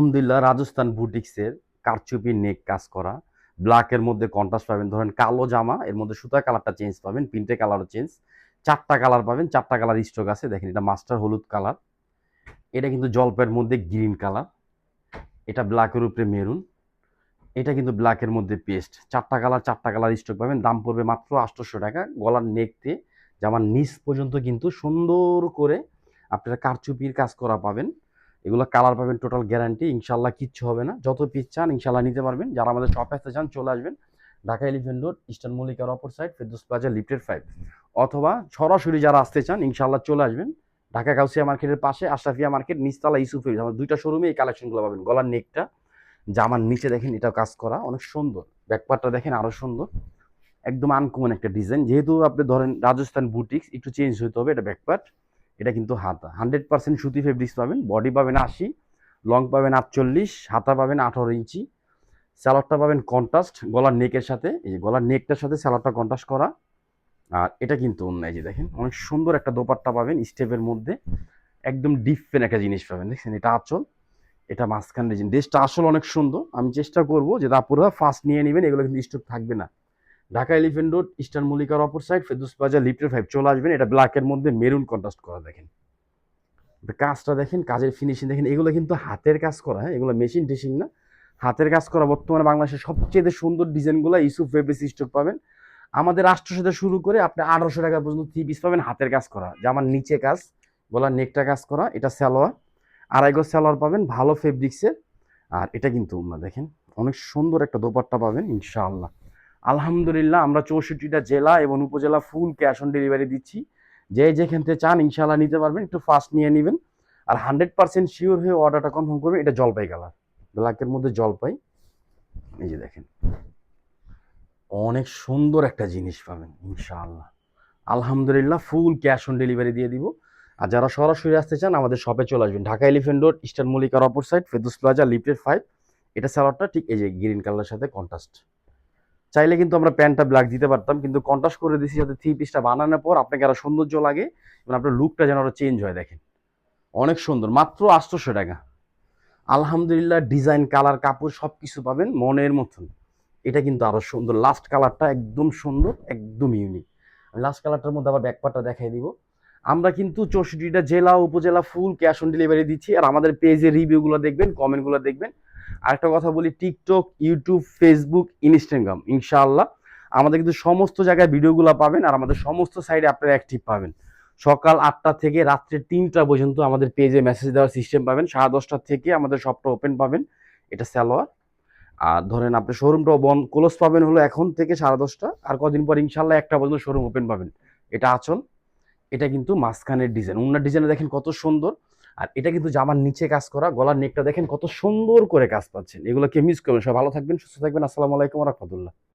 আলহামদুলিল্লাহ রাজস্থান বুটিক্সের কারচুপি নেক কাজ করা। ব্ল্যাকের মধ্যে কন্ট্রাস্ট পাবেন, ধরেন কালো জামা, এর মধ্যে সুতা কালারটা চেঞ্জ পাবেন প্রিন্টে কালারও চেঞ্জ চারটা কালার পাবেন, চারটা কালার স্টক আছে, দেখেন এটা মাস্টার হলুদ কালার এটা কিন্তু জলপাইয়ের মধ্যে গ্রিন কালার এটা ব্ল্যাকের উপরে মেরুন এটা কিন্তু ব্ল্যাকের মধ্যে পেস্ট চারটা কালার চারটা কালার স্টক পাবেন, দাম পড়বে মাত্র আটশোশো টাকা, গলার নেকতে জামার নিচ পর্যন্ত কিন্তু সুন্দর করে আপনারা কারচুপির কাজ করা পাবেন। এগুলো কালার পাবেন টোটাল গ্যারান্টি ইনশাল্লাহ কিচ্ছু হবে না। যত পিস চান ইনশাল্লাহ নিতে পারবেন। যারা আমাদের শপে আসতে চান, চলে আসবেন। ঢাকা এলিফেন্ট রোড ইস্টার্ন মল্লিকার অপর side Ferdous plaza lifted five অথবা সরাসরি যারা আসতে চান ইনশাল্লাহ চলে আসবেন। ঢাকা কাউসিয়া মার্কেটের পাশে আশরাফিয়া মার্কেট নিচতলা ইসুফে আমার দুইটা শোরুমে এই কালেকশনগুলো পাবেন। গলার নেকটা জামার নিচে দেখেন এটা কাজ করা। অনেক সুন্দর। ব্যাকপারটা দেখেন আরও সুন্দর। একদম আনকমন একটা ডিজাইন যেহেতু আপনি ধরেন রাজস্থান বুটিক্স একটু চেঞ্জ হতে হবে এটা ব্যাকপার্ট এটা কিন্তু হাতা। হান্ড্রেড পার্সেন্ট সুতি ফেব্রিক্স পাবেন বডি পাবেন আশি লং পাবেন আটচল্লিশ, হাতা পাবেন আঠারো ইঞ্চি। স্যালাডটা পাবেন কন্ট্রাস্ট গলার নেকের সাথে, এই যে গলার নেকটার সাথে স্যালাডটা কন্ট্রাস্ট করা। আর এটা কিন্তু এই যে দেখেন, অনেক সুন্দর একটা দোপাট্টা পাবেন স্টেপের মধ্যে। একদম ডিফারেন্ট একটা জিনিস পাবেন, দেখছেন? এটা আঁচল, এটা মাঝখান ড্রেসটা আসলে অনেক সুন্দর। আমি চেষ্টা করব যে তারপরে ফার্স্ট নিয়ে নেবেন, এগুলো কিন্তু স্টক থাকবে না। ঢাকা এলিফেন্ট রোড, ইস্টার্ন মল্লিকার অপর সাইড ফেদুস বাজার, লিফটের ফাইভ চলে আসবেন। এটা ব্ল্যাকের মধ্যে মেরুন কন্ট্রাস্ট করা দেখেন। কাজটা দেখেন, কাজের ফিনিশিং দেখেন। এগুলো কিন্তু হাতের কাজ করা হ্যাঁ? এগুলো মেশিন টেশিং না। হাতের কাজ করা বর্তমানে বাংলাদেশের সবচেয়ে সুন্দর ডিজাইনগুলো ইসুফ ফেব্রিক্স স্টক পাবেন। আমাদের রাষ্ট্র সাথে শুরু করে আপনি আঠারোশো টাকা পর্যন্ত থ্রি পিস পাবেন হাতের কাজ করা। জামার নিচে কাজ গলার নেকটা কাজ করা, এটা স্যালোয়ার আড়াই গজ স্যালোয়ার পাবেন, ভালো ফেব্রিক্সের আর এটা কিন্তু দেখেন, অনেক সুন্দর একটা দোপাট্টা পাবেন, ইনশাআল্লাহ। আলহামদুলিল্লাহ, আমরা চৌষট্টিটা জেলা এবং উপজেলা ফুল ক্যাশ অন ডেলিভারি দিচ্ছি। যে যেখান থেকে চান ইনশাল্লাহ নিতে পারবেন, একটু ফাস্ট নিয়ে নেবেন। আর হান্ড্রেড পার্সেন্ট শিওর হয়ে অর্ডারটা কনফার্ম করবেন, এটা জলপাই কালার ব্ল্যাকের মধ্যে জলপাই। এই যে দেখেন। অনেক সুন্দর একটা জিনিস পাবেন, ইনশাআল্লাহ। আলহামদুলিল্লাহ ফুল ক্যাশ অন ডেলিভারি দিয়ে দিব। আর যারা সরাসরি আসতে চান, আমাদের শপে চলে আসবেন। ঢাকা এলিফেন্ট রোড ইস্টার্ন মল্লিকার অপর side Ferdous plaza lifted five এটা স্যালাডটা ঠিক এই যে গ্রিন কালারের সাথে কন্ট্রাস্ট চাইলে কিন্তু আমরা প্যান্টটা ব্ল্যাক দিতে পারতাম, কিন্তু কন্ট্রাস্ট করে দিয়েছি যাতে থ্রি পিসটা বানানোর পর আপনাকে আরও সৌন্দর্য লাগে, এবং আপনার লুকটা যেন আরও চেঞ্জ হয়, দেখেন। অনেক সুন্দর, মাত্র আটশোশো টাকা। আলহামদুলিল্লাহ ডিজাইন কালার কাপড় সব কিছু পাবেন মনের মতন। এটা কিন্তু আরও সুন্দর লাস্ট কালারটা একদম সুন্দর, একদম ইউনিক লাস্ট কালারটার মধ্যে আবার ব্যাকপারটা দেখাই দিব। আমরা কিন্তু চৌষট্টিটা জেলা, উপজেলা ফুল ক্যাশ অন ডেলিভারি দিচ্ছি, আর আমাদের পেজে রিভিউগুলো দেখবেন কমেন্টগুলো দেখবেন। আরেকটা কথা বলি টিকটক ইউটিউব ফেসবুক ইনস্টাগ্রাম ইনশাআল্লাহ। আমাদের কিন্তু সমস্ত জায়গায় ভিডিওগুলো পাবেন আর আমাদের সমস্ত সাইডে আপনারা অ্যাক্টিভ পাবেন। সকাল আটটা থেকে রাত্রে তিনটা পর্যন্ত আমাদের পেজে মেসেজ দেওয়ার সিস্টেম পাবেন। সাড়ে দশটা থেকে আমাদের শপটা ওপেন পাবেন। এটা স্যালোয়ার আর ধরেন আপনি শোরুমটাও বন ক্লোজ পাবেন হলো এখন থেকে সাড়ে দশটা। আর কদিন পর ইনশাল্লাহ একটা পর্যন্ত শোরুম ওপেন পাবেন। এটা আচল। এটা কিন্তু মাঝখানের ডিজাইন উনার ডিজাইনে দেখেন কত সুন্দর। আর এটা কিন্তু জামার নিচে কাজ করা, গলার নেকটা দেখেন কত সুন্দর করে কাজ পাচ্ছেন। এগুলো কে মিস করবেন। সব ভালো থাকবেন, সুস্থ থাকবেন। আসসালামু আলাইকুম রহমতুল্লাহ।